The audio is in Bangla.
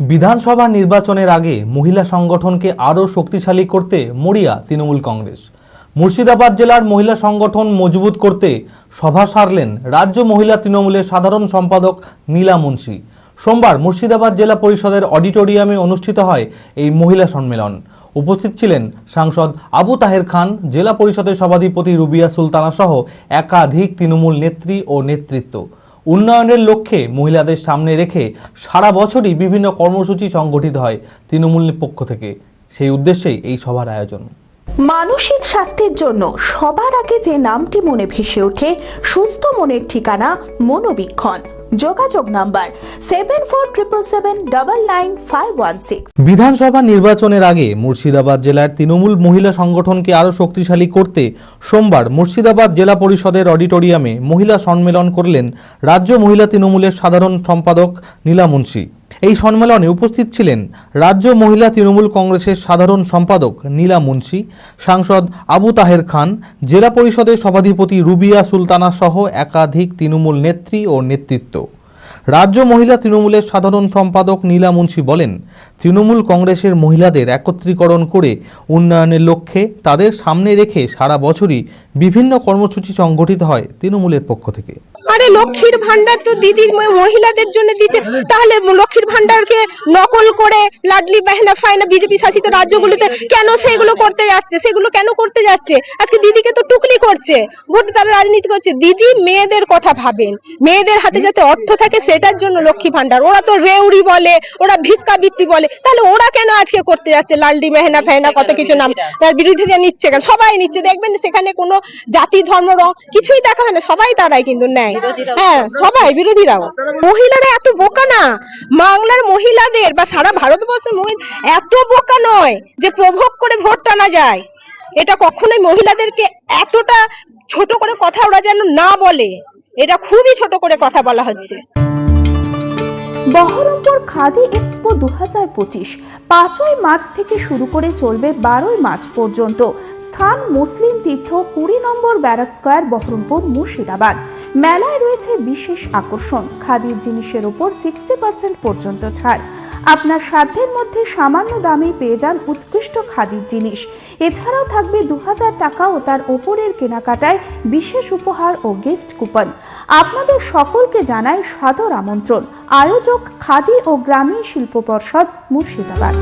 বিধানসভা নির্বাচনের আগে মহিলা সংগঠনকে আরও শক্তিশালী করতে মরিয়া তৃণমূল কংগ্রেস। মুর্শিদাবাদ জেলার মহিলা সংগঠন মজবুত করতে সভা সারলেন রাজ্য মহিলা তৃণমূলের সাধারণ সম্পাদক নীলা মুন্সি। সোমবার মুর্শিদাবাদ জেলা পরিষদের অডিটোরিয়ামে অনুষ্ঠিত হয় এই মহিলা সম্মেলন। উপস্থিত ছিলেন সাংসদ আবু তাহের খান, জেলা পরিষদের সভাধিপতি রুবিয়া সুলতানা সহ একাধিক তৃণমূল নেত্রী ও নেতৃত্ব। উন্নয়নের লক্ষ্যে মহিলাদের সামনে রেখে সারা বছরই বিভিন্ন কর্মসূচি সংগঠিত হয় তৃণমূলের পক্ষ থেকে। সেই উদ্দেশ্যেই এই সভার আয়োজন। মানসিক স্বাস্থ্যের জন্য সবার আগে যে নামটি মনে ভেসে ওঠে, সুস্থ মনের ঠিকানা মনোবীক্ষণ। যোগাযোগ number seven four triple seven double nine five one six বিধানসভা নির্বাচনের আগে মুর্শিদাবাদ জেলার তৃণমূল মহিলা সংগঠনকে আরও শক্তিশালী করতে সোমবার মুর্শিদাবাদ জেলা পরিষদের অডিটোরিয়ামে মহিলা সম্মেলন করলেন রাজ্য মহিলা তৃণমূলের সাধারণ সম্পাদক নীলা মুন্সি। এই সম্মেলনে উপস্থিত ছিলেন রাজ্য মহিলা তৃণমূল কংগ্রেসের সাধারণ সম্পাদক নীলা মুন্সি, সাংসদ আবু তাহের খান, জেলা পরিষদের সভাধিপতি রুবিয়া সুলতানা সহ একাধিক তৃণমূল নেত্রী ও নেতৃত্ব। রাজ্য মহিলা তৃণমূলের সাধারণ সম্পাদক নীলা মুন্সি বলেন, তৃণমূল কংগ্রেসের মহিলাদের একত্রীকরণ করে উন্নয়নের লক্ষ্যে তাদের সামনে রেখে সারা বছরই বিভিন্ন কর্মসূচি সংগঠিত হয় তৃণমূলের পক্ষ থেকে। আরে লক্ষ্মীর ভান্ডার তো দিদির মহিলাদের জন্য দিচ্ছে তাহলে লক্ষ্মীর ভান্ডারকে নকল করে লাডলি, বাহনা, ফাইনা, বিজেপি শাসিত রাজ্যগুলোতে কেন সেগুলো করতে যাচ্ছে? সেগুলো কেন করতে যাচ্ছে? আজকে দিদিকে তো টুকলি করছে। ভোট তারা রাজনীতি করছে। দিদি মেয়েদের কথা ভাবেন। মেয়েদের হাতে যাতে অর্থ থাকে সেটার জন্য লক্ষ্মী ভান্ডার ওরা তো রেউড়ি বলে, ওরা ভিক্ষা বৃত্তি বলে। তাহলে ওরা কেন আজকে করতে যাচ্ছে? লালডি মেহনা ফেহনা কত কিছু নাম। তার বিরোধীরা নিচ্ছে কেন? সবাই নিচ্ছে। দেখবেন সেখানে কোনো জাতি, ধর্ম, রং কিছুই দেখা হয় না। সবাই তারাই কিন্তু নেয়। হ্যাঁ সবাই বিরোধীরাও। মহিলারা এত বোকা না। বাংলার মহিলাদের বা সারা ভারতবর্ষের এত বোকা নয় যে প্রভোগ করে ভোট টানা যায়। এটা কখনোই মহিলাদেরকে এতটা ছোট করে কথা ওরা যেন না বলে। এটা খুবই ছোট করে কথা বলা হচ্ছে। বহরমপুর খাদি এক্সপো দু হাজার পঁচিশ পাঁচই মার্চ থেকে শুরু করে চলবে বারোই মার্চ পর্যন্ত। স্থান মুসলিম তীর্থ কুড়ি নম্বর ব্যারাক স্কোয়ার বহরমপুর মুর্শিদাবাদ। মেলায় রয়েছে বিশেষ আকর্ষণ। খাদির জিনিসের ওপর সিক্সটি পার্সেন্ট পর্যন্ত ছাড়। আপনার সাধ্যের মধ্যে সামান্য দামে পেয়ে যান উৎকৃষ্ট খাদির জিনিস। এছাড়াও থাকবে দু হাজার টাকা ও তার ওপরের কেনাকাটায় বিশেষ উপহার ও গিফট কুপন। আপনাদের সকলকে জানাই সাদর আমন্ত্রণ। আয়োজক খাদি ও গ্রামীণ শিল্প পর্ষদ মুর্শিদাবাদ।